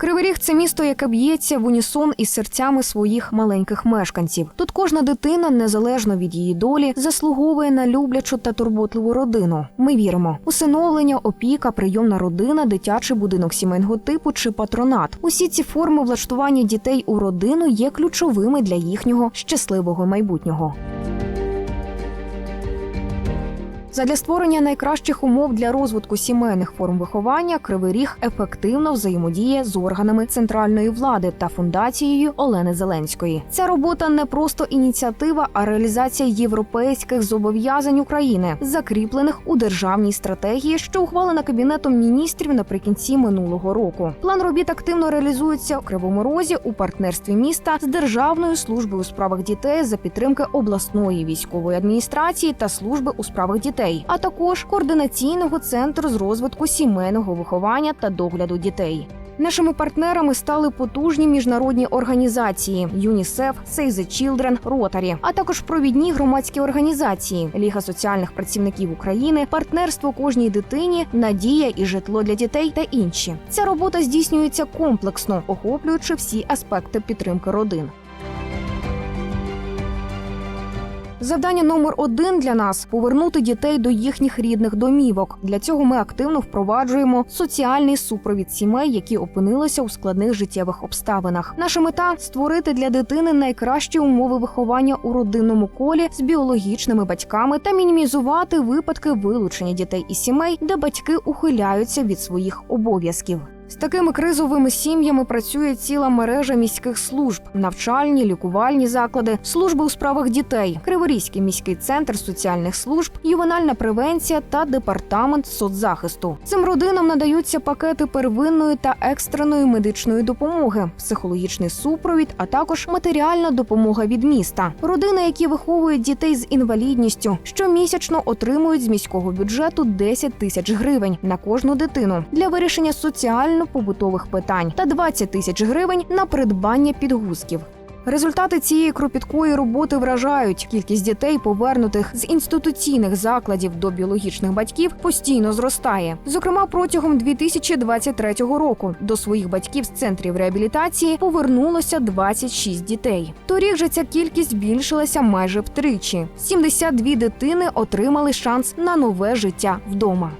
Кривий Ріг – це місто, яке б'ється в унісон із серцями своїх маленьких мешканців. Тут кожна дитина, незалежно від її долі, заслуговує на люблячу та турботливу родину. Ми віримо: усиновлення, опіка, прийомна родина, дитячий будинок сімейного типу чи патронат. Усі ці форми влаштування дітей у родину є ключовими для їхнього щасливого майбутнього. Задля створення найкращих умов для розвитку сімейних форм виховання Кривий Ріг ефективно взаємодіє з органами центральної влади та фундацією Олени Зеленської. Ця робота не просто ініціатива, а реалізація європейських зобов'язань України, закріплених у державній стратегії, що ухвалена кабінетом міністрів наприкінці минулого року. План робіт активно реалізується у Кривому Розі у партнерстві міста з Державною службою у справах дітей за підтримки обласної військової адміністрації та служби у справах дітей, а також координаційного центру з розвитку сімейного виховання та догляду дітей. Нашими партнерами стали потужні міжнародні організації ЮНІСЕФ, Save the Children, Ротарі, а також провідні громадські організації Ліга соціальних працівників України, партнерство кожній дитині, надія і житло для дітей та інші. Ця робота здійснюється комплексно, охоплюючи всі аспекти підтримки родин. Завдання номер один для нас повернути дітей до їхніх рідних домівок. Для цього ми активно впроваджуємо соціальний супровід сімей, які опинилися у складних життєвих обставинах. Наша мета створити для дитини найкращі умови виховання у родинному колі з біологічними батьками та мінімізувати випадки вилучення дітей із сімей, де батьки ухиляються від своїх обов'язків. З такими кризовими сім'ями працює ціла мережа міських служб, навчальні, лікувальні заклади, служби у справах дітей, Криворізький міський центр соціальних служб, ювенальна превенція та департамент соцзахисту. Цим родинам надаються пакети первинної та екстреної медичної допомоги, психологічний супровід, а також матеріальна допомога від міста. Родини, які виховують дітей з інвалідністю, щомісячно отримують з міського бюджету 10 тисяч гривень на кожну дитину для вирішення соціально побутових питань та 20 тисяч гривень на придбання підгузків. Результати цієї кропіткої роботи вражають. Кількість дітей, повернутих з інституційних закладів до біологічних батьків, постійно зростає. Зокрема, протягом 2023 року до своїх батьків з центрів реабілітації повернулося 26 дітей. Торік же ця кількість збільшилася майже втричі. 72 дитини отримали шанс на нове життя вдома.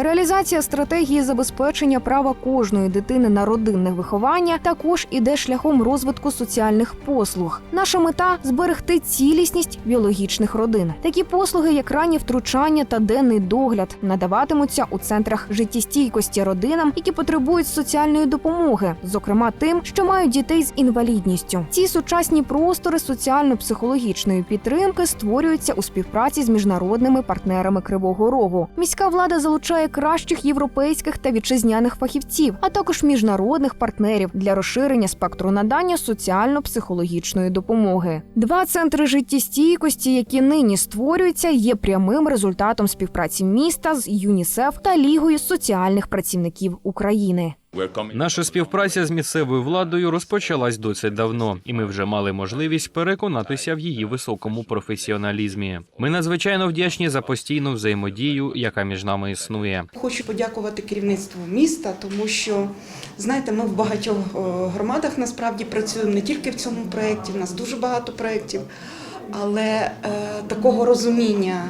Реалізація стратегії забезпечення права кожної дитини на родинне виховання також іде шляхом розвитку соціальних послуг. Наша мета зберегти цілісність біологічних родин. Такі послуги, як ранні втручання та денний догляд, надаватимуться у центрах життєстійкості родинам, які потребують соціальної допомоги, зокрема тим, що мають дітей з інвалідністю. Ці сучасні простори соціально-психологічної підтримки створюються у співпраці з міжнародними партнерами Кривого Рогу. Міська влада залучає кращих європейських та вітчизняних фахівців, а також міжнародних партнерів для розширення спектру надання соціально-психологічної допомоги. Два центри життєстійкості, які нині створюються, є прямим результатом співпраці міста з ЮНІСЕФ та Лігою соціальних працівників України. Наша співпраця з місцевою владою розпочалась досить давно, і ми вже мали можливість переконатися в її високому професіоналізмі. Ми надзвичайно вдячні за постійну взаємодію, яка між нами існує. Хочу подякувати керівництву міста, тому що знаєте, ми в багатьох громадах насправді працюємо не тільки в цьому проєкті, в нас дуже багато проєктів. Але е, такого розуміння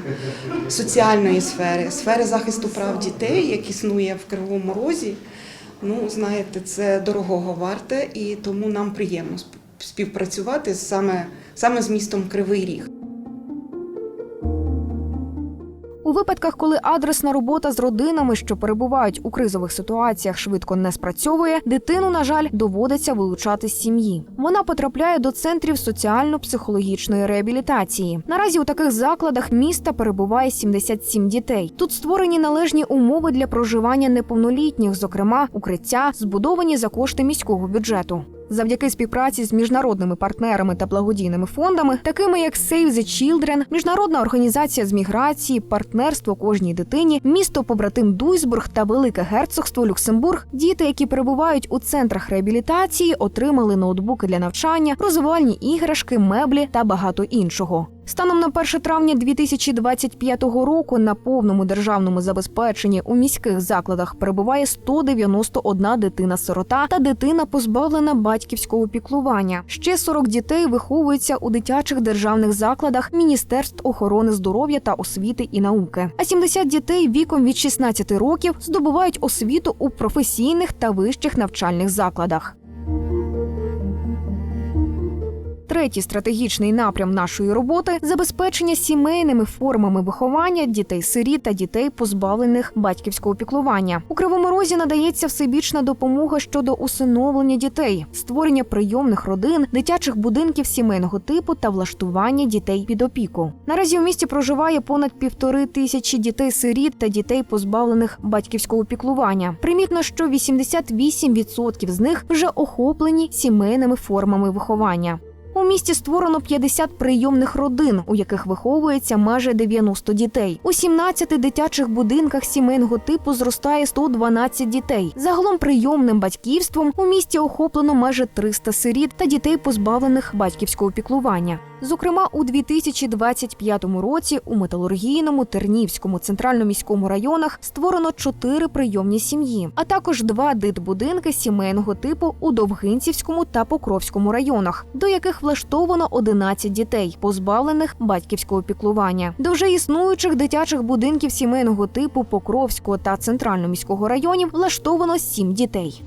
соціальної сфери, сфери захисту прав дітей, як існує в Кривому Розі, ну знаєте, це дорогого варте, і тому нам приємно співпрацювати саме, саме з містом Кривий Ріг. Випадках, коли адресна робота з родинами, що перебувають у кризових ситуаціях, швидко не спрацьовує, дитину, на жаль, доводиться вилучати з сім'ї. Вона потрапляє до центрів соціально-психологічної реабілітації. Наразі у таких закладах міста перебуває 77 дітей. Тут створені належні умови для проживання неповнолітніх, зокрема укриття, збудовані за кошти міського бюджету. Завдяки співпраці з міжнародними партнерами та благодійними фондами, такими як Save the Children, міжнародна організація з міграції, партнерство кожній дитині, місто побратим Дуйсбург та Велике Герцогство Люксембург, діти, які перебувають у центрах реабілітації, отримали ноутбуки для навчання, розвивальні іграшки, меблі та багато іншого. Станом на 1 травня 2025 року на повному державному забезпеченні у міських закладах перебуває 191 дитина-сирота та дитина, позбавлена батьківського піклування. Ще 40 дітей виховуються у дитячих державних закладах Міністерств охорони здоров'я та освіти і науки. А 70 дітей віком від 16 років здобувають освіту у професійних та вищих навчальних закладах. Третій стратегічний напрям нашої роботи забезпечення сімейними формами виховання дітей-сиріт та дітей, позбавлених батьківського піклування. У кривому розі надається всебічна допомога щодо усиновлення дітей, створення прийомних родин, дитячих будинків сімейного типу та влаштування дітей під опіку. Наразі у місті проживає понад півтори тисячі дітей-сиріт та дітей, позбавлених батьківського піклування. Примітно, що 88% з них вже охоплені сімейними формами виховання. У місті створено 50 прийомних родин, у яких виховується майже 90 дітей. У 17 дитячих будинках сімейного типу зростає 112 дітей. Загалом прийомним батьківством у місті охоплено майже 300 сиріт та дітей, позбавлених батьківського піклування. Зокрема, у 2025 році у металургійному, Тернівському, центрально-міському районах створено чотири прийомні сім'ї, а також два дитбудинки сімейного типу у Довгинцівському та Покровському районах, до яких влаштовано 11 дітей, позбавлених батьківського піклування. До вже існуючих дитячих будинків сімейного типу Покровського та центрально-міського районів влаштовано 7 дітей.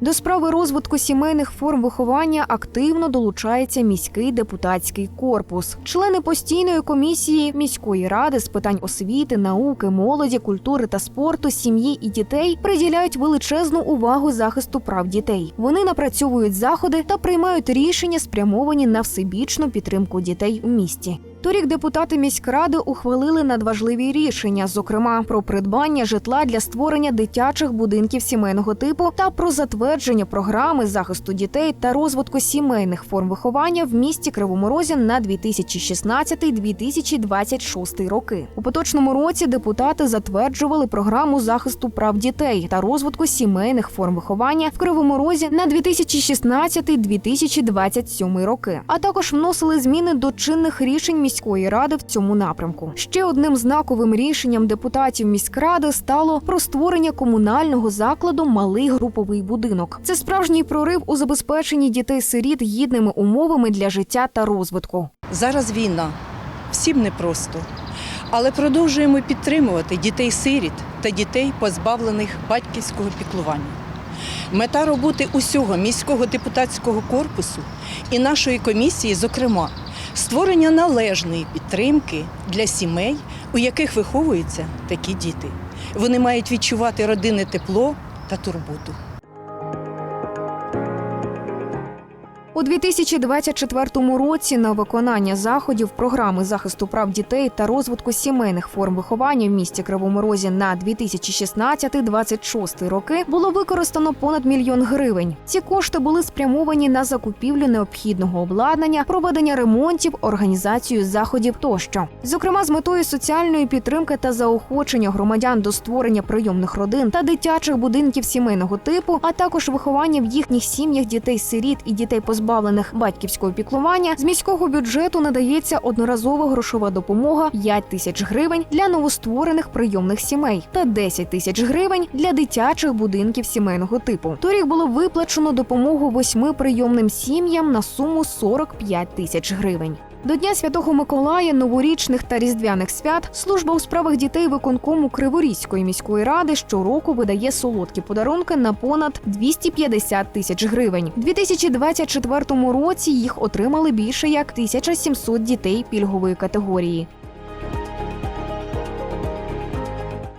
До справи розвитку сімейних форм виховання активно долучається міський депутатський корпус. Члени постійної комісії міської ради з питань освіти, науки, молоді, культури та спорту, сім'ї і дітей приділяють величезну увагу захисту прав дітей. Вони напрацьовують заходи та приймають рішення, спрямовані на всебічну підтримку дітей у місті. Торік депутати міськради ухвалили надважливі рішення, зокрема про придбання житла для створення дитячих будинків сімейного типу та про затвердження програми захисту дітей та розвитку сімейних форм виховання в місті Кривому Розі на 2016-2026 роки. У поточному році депутати затверджували програму захисту прав дітей та розвитку сімейних форм виховання в Кривому Розі на 2016-2027 роки, а також вносили зміни до чинних рішень міської ради в цьому напрямку. Ще одним знаковим рішенням депутатів міськради стало про створення комунального закладу Малий груповий будинок. Це справжній прорив у забезпеченні дітей-сиріт гідними умовами для життя та розвитку. Зараз війна, всім непросто. Але продовжуємо підтримувати дітей-сиріт та дітей, позбавлених батьківського піклування. Мета роботи усього міського депутатського корпусу і нашої комісії, зокрема, створення належної підтримки для сімей, у яких виховуються такі діти. Вони мають відчувати родинне тепло та турботу. У 2024 році на виконання заходів програми захисту прав дітей та розвитку сімейних форм виховання в місті Кривому Розі на 2016-2026 роки було використано понад мільйон гривень. Ці кошти були спрямовані на закупівлю необхідного обладнання, проведення ремонтів, організацію заходів тощо. Зокрема, з метою соціальної підтримки та заохочення громадян до створення прийомних родин та дитячих будинків сімейного типу, а також виховання в їхніх сім'ях дітей-сиріт і дітей позбавлених батьківського піклування, з міського бюджету надається одноразова грошова допомога 5 тисяч гривень для новостворених прийомних сімей та 10 тисяч гривень для дитячих будинків сімейного типу. Торік було виплачено допомогу восьми прийомним сім'ям на суму 45 тисяч гривень. До Дня Святого Миколая, новорічних та різдвяних свят служба у справах дітей виконкому Криворізької міської ради щороку видає солодкі подарунки на понад 250 тисяч гривень. У 2024 році їх отримали більше як 1700 дітей пільгової категорії.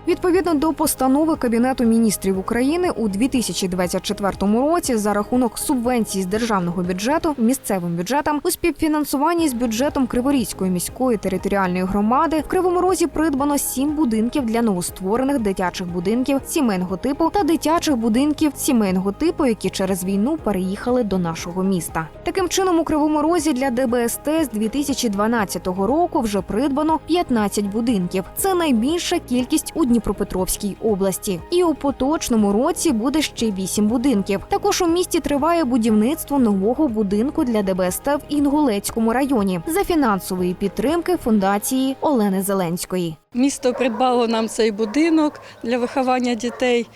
Відповідно до постанови Кабінету міністрів України у 2024 році за рахунок субвенцій з державного бюджету місцевим бюджетам у співфінансуванні з бюджетом Криворізької міської територіальної громади в Кривому Розі придбано сім будинків для новостворених дитячих будинків сімейного типу та дитячих будинків сімейного типу, які через війну переїхали до нашого міста. Таким чином, у Кривому Розі для ДБСТ з 2012 року вже придбано 15 будинків. Це найбільша кількість у Дніпро. Дніпропетровській області. І у поточному році буде ще вісім будинків. Також у місті триває будівництво нового будинку для ДБСТ в Інгулецькому районі за фінансової підтримки фундації Олени Зеленської. Місто придбало нам цей будинок для виховання дітей.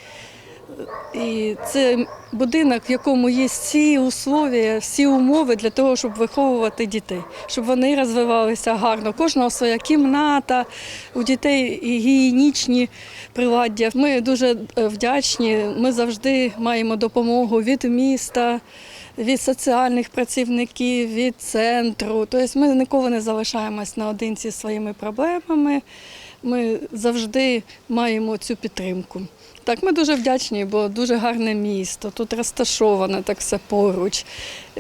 І це будинок, в якому є всі условия, всі умови для того, щоб виховувати дітей, щоб вони розвивалися гарно. Кожного своя кімната, у дітей гігієнічні приладдя. Ми дуже е, вдячні. Ми завжди маємо допомогу від міста, від соціальних працівників, від центру. Тобто ми ніколи не залишаємось наодинці своїми проблемами. Ми завжди маємо цю підтримку. Так, ми дуже вдячні, бо дуже гарне місто. Тут розташоване так все поруч.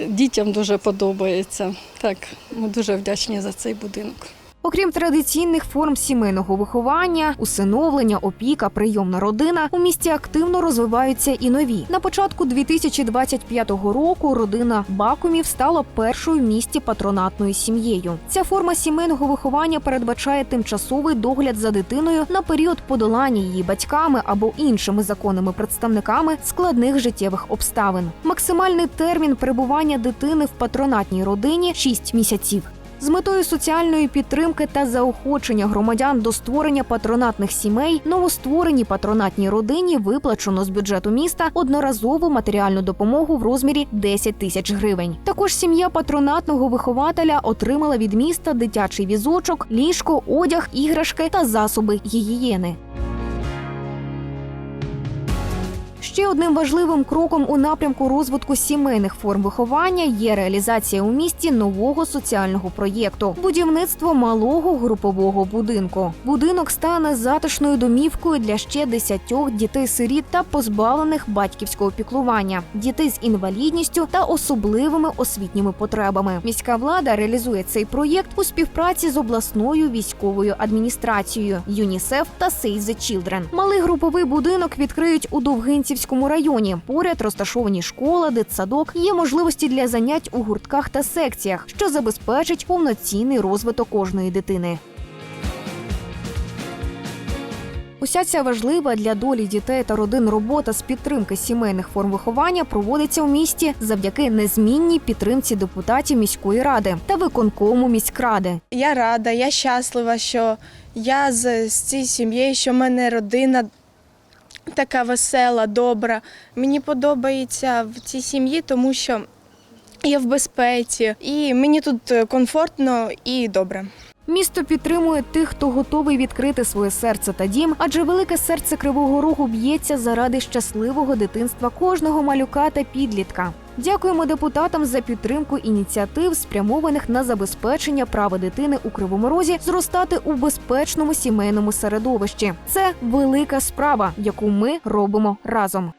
Дітям дуже подобається. Так, ми дуже вдячні за цей будинок. Окрім традиційних форм сімейного виховання, усиновлення, опіка, прийомна родина, у місті активно розвиваються і нові. На початку 2025 року родина Бакумів стала першою в місті патронатною сім'єю. Ця форма сімейного виховання передбачає тимчасовий догляд за дитиною на період подолання її батьками або іншими законними представниками складних життєвих обставин. Максимальний термін перебування дитини в патронатній родині 6 місяців. З метою соціальної підтримки та заохочення громадян до створення патронатних сімей новоствореній патронатній родині виплачено з бюджету міста одноразову матеріальну допомогу в розмірі 10 тисяч гривень. Також сім'я патронатного вихователя отримала від міста дитячий візочок, ліжко, одяг, іграшки та засоби гігієни. Ще одним важливим кроком у напрямку розвитку сімейних форм виховання є реалізація у місті нового соціального проєкту будівництво малого групового будинку. Будинок стане затишною домівкою для ще десятьох дітей-сиріт та позбавлених батьківського піклування, дітей з інвалідністю та особливими освітніми потребами. Міська влада реалізує цей проєкт у співпраці з обласною військовою адміністрацією ЮНІСЕФ та Save the Children. Малий груповий будинок відкриють у Довгинцівському районі. Поряд розташовані школа, дитсадок. Є можливості для занять у гуртках та секціях, що забезпечить повноцінний розвиток кожної дитини. Уся ця важлива для долі дітей та родин робота з підтримки сімейних форм виховання проводиться у місті завдяки незмінній підтримці депутатів міської ради та виконкому міськради. Я рада, я щаслива, що я з цією сім'єю, що в мене родина така весела, добра. Мені подобається в цій сім'ї, тому що я в безпеці, і мені тут е, комфортно і добре. Місто підтримує тих, хто готовий відкрити своє серце та дім, адже велике серце Кривого Рогу б'ється заради щасливого дитинства кожного малюка та підлітка. Дякуємо депутатам за підтримку ініціатив, спрямованих на забезпечення права дитини у Кривому Розі зростати у безпечному сімейному середовищі. Це велика справа, яку ми робимо разом.